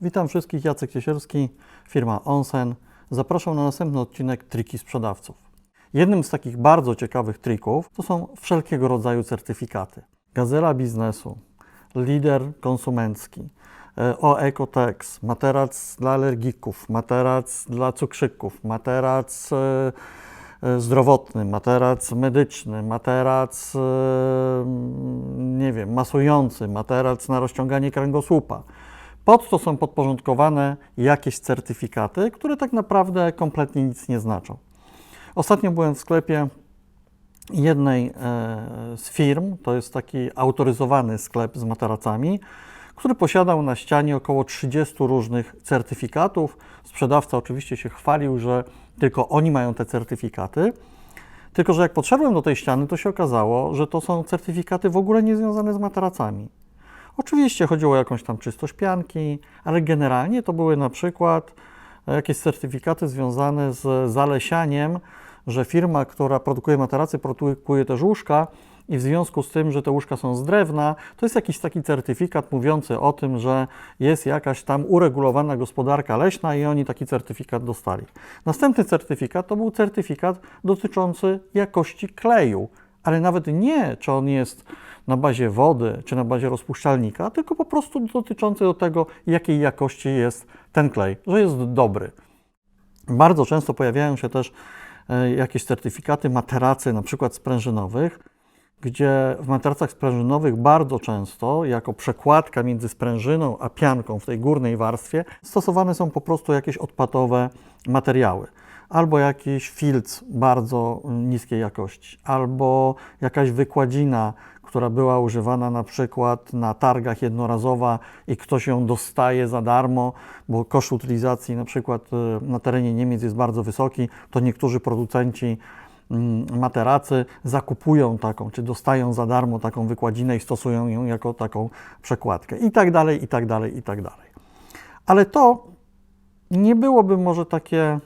Witam wszystkich, Jacek Ciesierski, firma Onsen. Zapraszam na następny odcinek Triki Sprzedawców. Jednym z takich bardzo ciekawych trików to są wszelkiego rodzaju certyfikaty. Gazela biznesu, lider konsumencki, e, o Ecotex, materac dla alergików, materac dla cukrzyków, materac e, e, zdrowotny, materac medyczny, materac nie wiem, masujący, materac na rozciąganie kręgosłupa. Pod to są podporządkowane jakieś certyfikaty, które tak naprawdę kompletnie nic nie znaczą. Ostatnio byłem w sklepie jednej e, z firm, to jest taki autoryzowany sklep z materacami, który posiadał na ścianie około 30 różnych certyfikatów. Sprzedawca oczywiście się chwalił, że tylko oni mają te certyfikaty. Tylko, że jak podszedłem do tej ściany, to się okazało, że to są certyfikaty w ogóle nie związane z materacami. Oczywiście chodziło o jakąś tam czystość pianki, ale generalnie to były na przykład jakieś certyfikaty związane z zalesianiem, że firma, która produkuje materacy, produkuje też łóżka i w związku z tym, że te łóżka są z drewna, to jest jakiś taki certyfikat mówiący o tym, że jest jakaś tam uregulowana gospodarka leśna i oni taki certyfikat dostali. Następny certyfikat to był certyfikat dotyczący jakości kleju, ale nawet nie, czy on jest na bazie wody, czy na bazie rozpuszczalnika, tylko po prostu dotyczący do tego, jakiej jakości jest ten klej, że jest dobry. Bardzo często pojawiają się też e, jakieś certyfikaty materacy, na przykład sprężynowych, gdzie w materacach sprężynowych bardzo często, jako przekładka między sprężyną a pianką w tej górnej warstwie, stosowane są po prostu jakieś odpadowe materiały. Albo jakiś filc bardzo niskiej jakości, albo jakaś wykładzina, która była używana na przykład na targach jednorazowa i ktoś ją dostaje za darmo, bo koszt utylizacji na przykład y, na terenie Niemiec jest bardzo wysoki, to niektórzy producenci mm, materacy zakupują taką, czy dostają za darmo taką wykładzinę i stosują ją jako taką przekładkę i tak dalej, i tak dalej, i tak dalej. Ale to nie byłoby może takie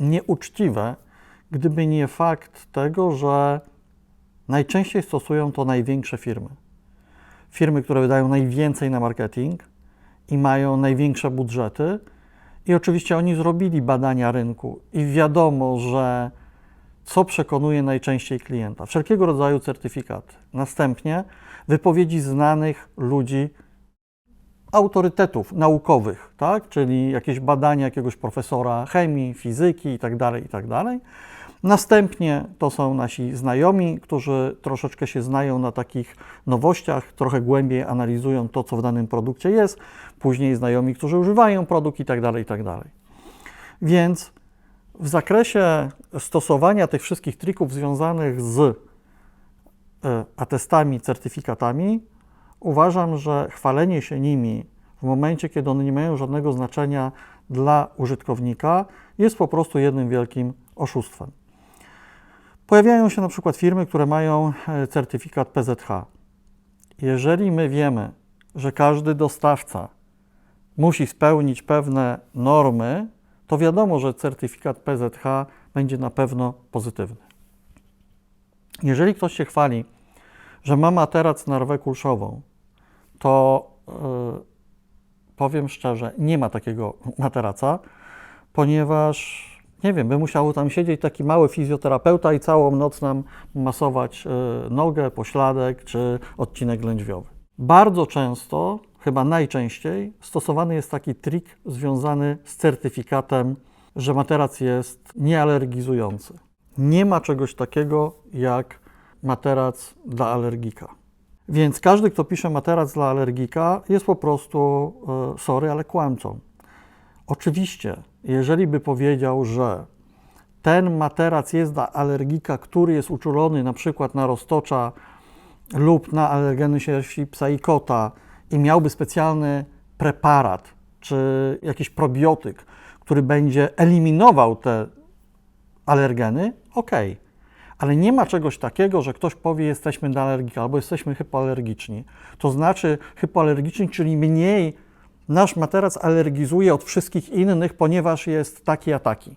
nieuczciwe, gdyby nie fakt tego, że najczęściej stosują to największe firmy. Firmy, które wydają najwięcej na marketing i mają największe budżety. I oczywiście oni zrobili badania rynku i wiadomo, że co przekonuje najczęściej klienta? Wszelkiego rodzaju certyfikaty. Następnie wypowiedzi znanych ludzi, autorytetów naukowych, tak? czyli jakieś badania jakiegoś profesora chemii, fizyki itd., itd. Następnie to są nasi znajomi, którzy troszeczkę się znają na takich nowościach, trochę głębiej analizują to, co w danym produkcie jest. Później znajomi, którzy używają produkt itd., itd. Więc w zakresie stosowania tych wszystkich trików związanych z e, atestami, certyfikatami, uważam, że chwalenie się nimi w momencie, kiedy one nie mają żadnego znaczenia dla użytkownika, jest po prostu jednym wielkim oszustwem. Pojawiają się na przykład firmy, które mają e, certyfikat PZH. Jeżeli my wiemy, że każdy dostawca musi spełnić pewne normy, to wiadomo, że certyfikat PZH będzie na pewno pozytywny. Jeżeli ktoś się chwali, że ma materac na rwę kulszową, to yy, powiem szczerze, nie ma takiego materaca, ponieważ nie wiem, by musiał tam siedzieć taki mały fizjoterapeuta i całą noc nam masować y, nogę, pośladek czy odcinek lędźwiowy. Bardzo często, chyba najczęściej, stosowany jest taki trik związany z certyfikatem, że materac jest niealergizujący. Nie ma czegoś takiego jak materac dla alergika. Więc każdy, kto pisze materac dla alergika, jest po prostu, y, sorry, ale kłamcą. Oczywiście, jeżeli by powiedział, że ten materac jest dla alergika, który jest uczulony na przykład na roztocza lub na alergeny sierści psa i kota i miałby specjalny preparat czy jakiś probiotyk, który będzie eliminował te alergeny, ok. Ale nie ma czegoś takiego, że ktoś powie, jesteśmy dla alergika albo jesteśmy hypoalergiczni. To znaczy hypoalergiczni, czyli mniej nasz materac alergizuje od wszystkich innych, ponieważ jest taki a taki.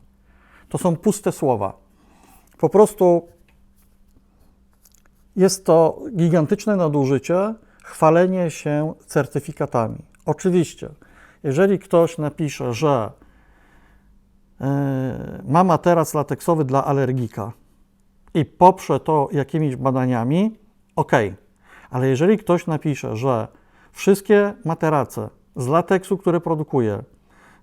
To są puste słowa. Po prostu jest to gigantyczne nadużycie chwalenie się certyfikatami. Oczywiście, jeżeli ktoś napisze, że e, ma materac lateksowy dla alergika i poprze to jakimiś badaniami, ok. Ale jeżeli ktoś napisze, że wszystkie materace z lateksu, które produkuje,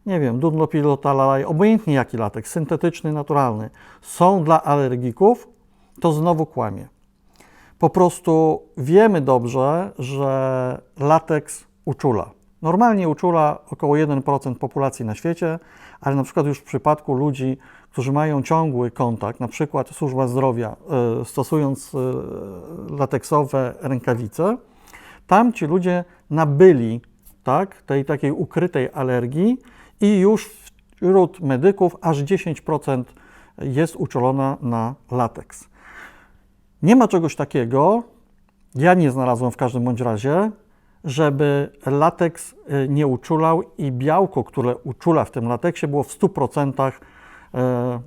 nie wiem, Dunlopilo, Talalaj, obojętnie jaki lateks, syntetyczny, naturalny, są dla alergików, to znowu kłamie. Po prostu wiemy dobrze, że lateks uczula. Normalnie uczula około 1% populacji na świecie, ale na przykład już w przypadku ludzi, którzy mają ciągły kontakt, na przykład służba zdrowia, y, stosując y, lateksowe rękawice, tam ci ludzie nabyli tak, tej takiej ukrytej alergii i już wśród medyków aż 10% jest uczulona na lateks. Nie ma czegoś takiego, ja nie znalazłem w każdym bądź razie, żeby lateks y, nie uczulał i białko, które uczula w tym lateksie było w 100% e,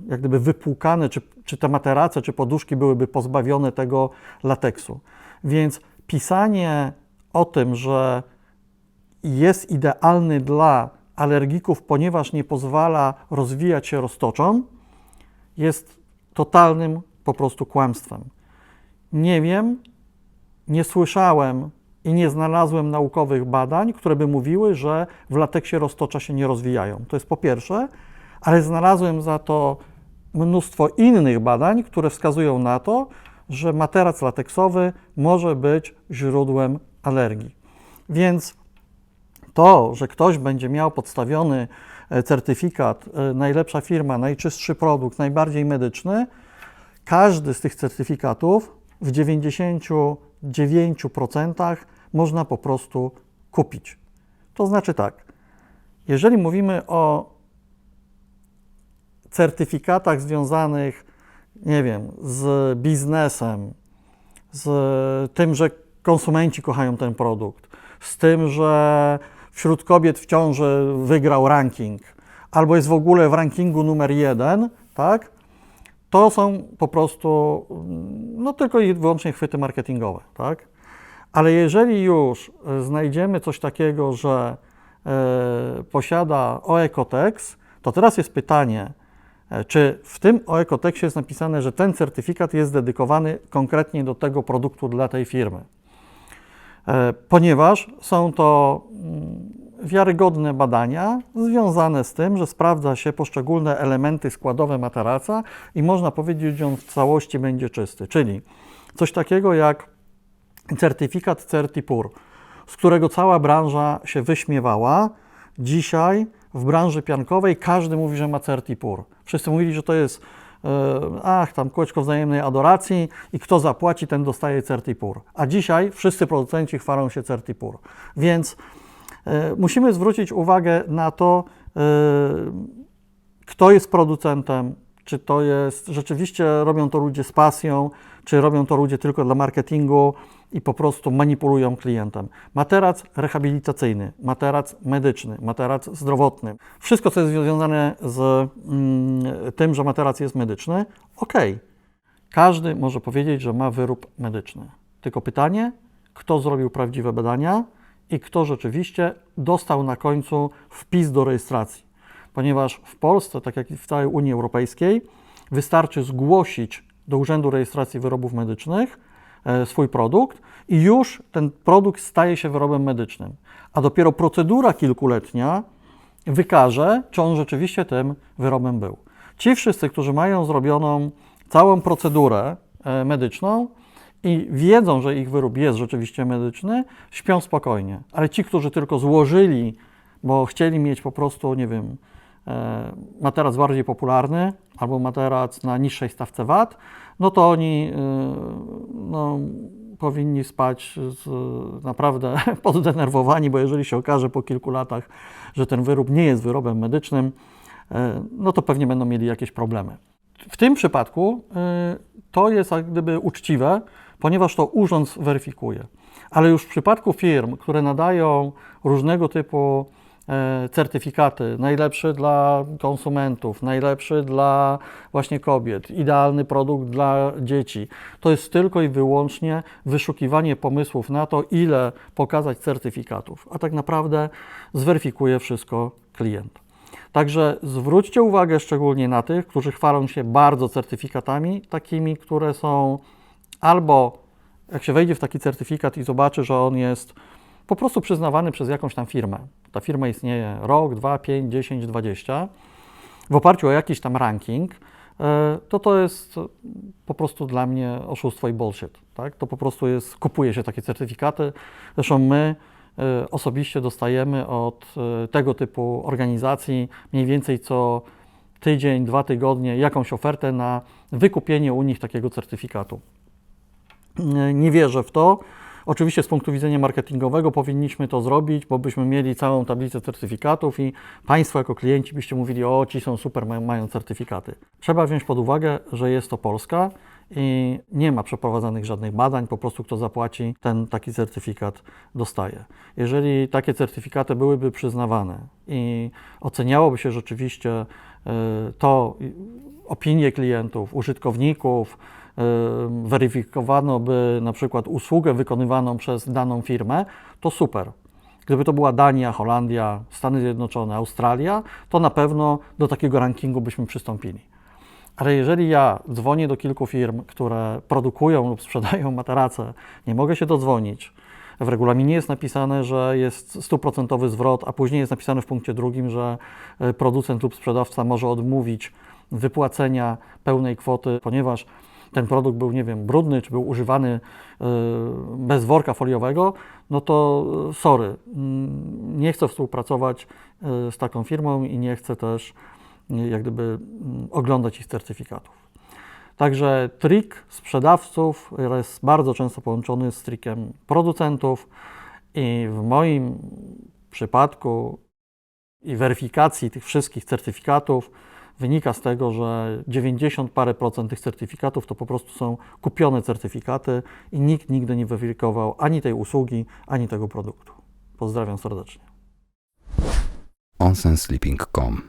jak gdyby wypłukane, czy, czy te materace, czy poduszki byłyby pozbawione tego lateksu. Więc pisanie o tym, że jest idealny dla alergików, ponieważ nie pozwala rozwijać się roztoczom, jest totalnym po prostu kłamstwem. Nie wiem, nie słyszałem i nie znalazłem naukowych badań, które by mówiły, że w lateksie roztocza się nie rozwijają. To jest po pierwsze, ale znalazłem za to mnóstwo innych badań, które wskazują na to, że materac lateksowy może być źródłem alergii. Więc to, że ktoś będzie miał podstawiony e, certyfikat, e, najlepsza firma, najczystszy produkt, najbardziej medyczny, każdy z tych certyfikatów w 99% można po prostu kupić. To znaczy tak, jeżeli mówimy o certyfikatach związanych, nie wiem, z biznesem, z tym, że konsumenci kochają ten produkt, z tym, że wśród kobiet w ciąży wygrał ranking, albo jest w ogóle w rankingu numer jeden, tak? To są po prostu no, tylko i wyłącznie chwyty marketingowe, tak? Ale jeżeli już e, znajdziemy coś takiego, że e, posiada OECOTEX, to teraz jest pytanie, czy w tym OECOTEXie jest napisane, że ten certyfikat jest dedykowany konkretnie do tego produktu dla tej firmy. E, ponieważ są to mm, wiarygodne badania związane z tym, że sprawdza się poszczególne elementy składowe materaca i można powiedzieć, że on w całości będzie czysty. Czyli coś takiego jak certyfikat Certipur, z którego cała branża się wyśmiewała. Dzisiaj w branży piankowej każdy mówi, że ma Certipur. Wszyscy mówili, że to jest e, ach, tam kółeczko wzajemnej adoracji i kto zapłaci, ten dostaje Certipur. A dzisiaj wszyscy producenci chwalą się Certipur. Więc e, musimy zwrócić uwagę na to, e, kto jest producentem, czy to jest, rzeczywiście robią to ludzie z pasją, czy robią to ludzie tylko dla marketingu i po prostu manipulują klientem. Materac rehabilitacyjny, materac medyczny, materac zdrowotny, wszystko, co jest związane z mm, tym, że materac jest medyczny, ok. Każdy może powiedzieć, że ma wyrób medyczny. Tylko pytanie, kto zrobił prawdziwe badania i kto rzeczywiście dostał na końcu wpis do rejestracji. Ponieważ w Polsce, tak jak i w całej Unii Europejskiej, wystarczy zgłosić do Urzędu Rejestracji Wyrobów Medycznych e, swój produkt i już ten produkt staje się wyrobem medycznym. A dopiero procedura kilkuletnia wykaże, czy on rzeczywiście tym wyrobem był. Ci wszyscy, którzy mają zrobioną całą procedurę e, medyczną i wiedzą, że ich wyrób jest rzeczywiście medyczny, śpią spokojnie. Ale ci, którzy tylko złożyli, bo chcieli mieć po prostu, nie wiem, materac bardziej popularny albo materac na niższej stawce VAT, no to oni e, no, powinni spać z, naprawdę poddenerwowani, bo jeżeli się okaże po kilku latach, że ten wyrób nie jest wyrobem medycznym, e, no to pewnie będą mieli jakieś problemy. W tym przypadku e, to jest jak gdyby uczciwe, ponieważ to urząd weryfikuje. Ale już w przypadku firm, które nadają różnego typu e, certyfikaty, najlepszy dla konsumentów, najlepszy dla właśnie kobiet, idealny produkt dla dzieci. To jest tylko i wyłącznie wyszukiwanie pomysłów na to, ile pokazać certyfikatów, a tak naprawdę zweryfikuje wszystko klient. Także zwróćcie uwagę szczególnie na tych, którzy chwalą się bardzo certyfikatami, takimi, które są albo jak się wejdzie w taki certyfikat i zobaczy, że on jest po prostu przyznawany przez jakąś tam firmę. Ta firma istnieje rok, dwa, pięć, dziesięć, dwadzieścia. W oparciu o jakiś tam ranking, e, to to jest po prostu dla mnie oszustwo i bullshit. Tak? To po prostu jest, kupuje się takie certyfikaty. Zresztą my e, osobiście dostajemy od e, tego typu organizacji mniej więcej co tydzień, dwa tygodnie jakąś ofertę na wykupienie u nich takiego certyfikatu. Nie wierzę w to. Oczywiście z punktu widzenia marketingowego powinniśmy to zrobić, bo byśmy mieli całą tablicę certyfikatów i Państwo jako klienci byście mówili, o ci są super, mają, certyfikaty. Trzeba wziąć pod uwagę, że jest to Polska i nie ma przeprowadzanych żadnych badań, po prostu kto zapłaci, ten taki certyfikat dostaje. Jeżeli takie certyfikaty byłyby przyznawane i oceniałoby się rzeczywiście y, to opinie klientów, użytkowników, weryfikowano by na przykład usługę wykonywaną przez daną firmę, to super. Gdyby to była Dania, Holandia, Stany Zjednoczone, Australia, to na pewno do takiego rankingu byśmy przystąpili. Ale jeżeli ja dzwonię do kilku firm, które produkują lub sprzedają materace, nie mogę się dodzwonić, w regulaminie jest napisane, że jest stuprocentowy zwrot, a później jest napisane w punkcie drugim, że y, producent lub sprzedawca może odmówić wypłacenia pełnej kwoty, ponieważ ten produkt był, nie wiem, brudny, czy był używany y, bez worka foliowego, no to y, sorry, mm, nie chcę współpracować y, z taką firmą i nie chcę też jak gdyby mm, oglądać ich certyfikatów. Także trik sprzedawców jest bardzo często połączony z trikiem producentów i w moim przypadku i weryfikacji tych wszystkich certyfikatów wynika z tego, że 90 parę procent tych certyfikatów to po prostu są kupione certyfikaty i nikt nigdy nie weryfikował ani tej usługi, ani tego produktu. Pozdrawiam serdecznie. onsensleeping.com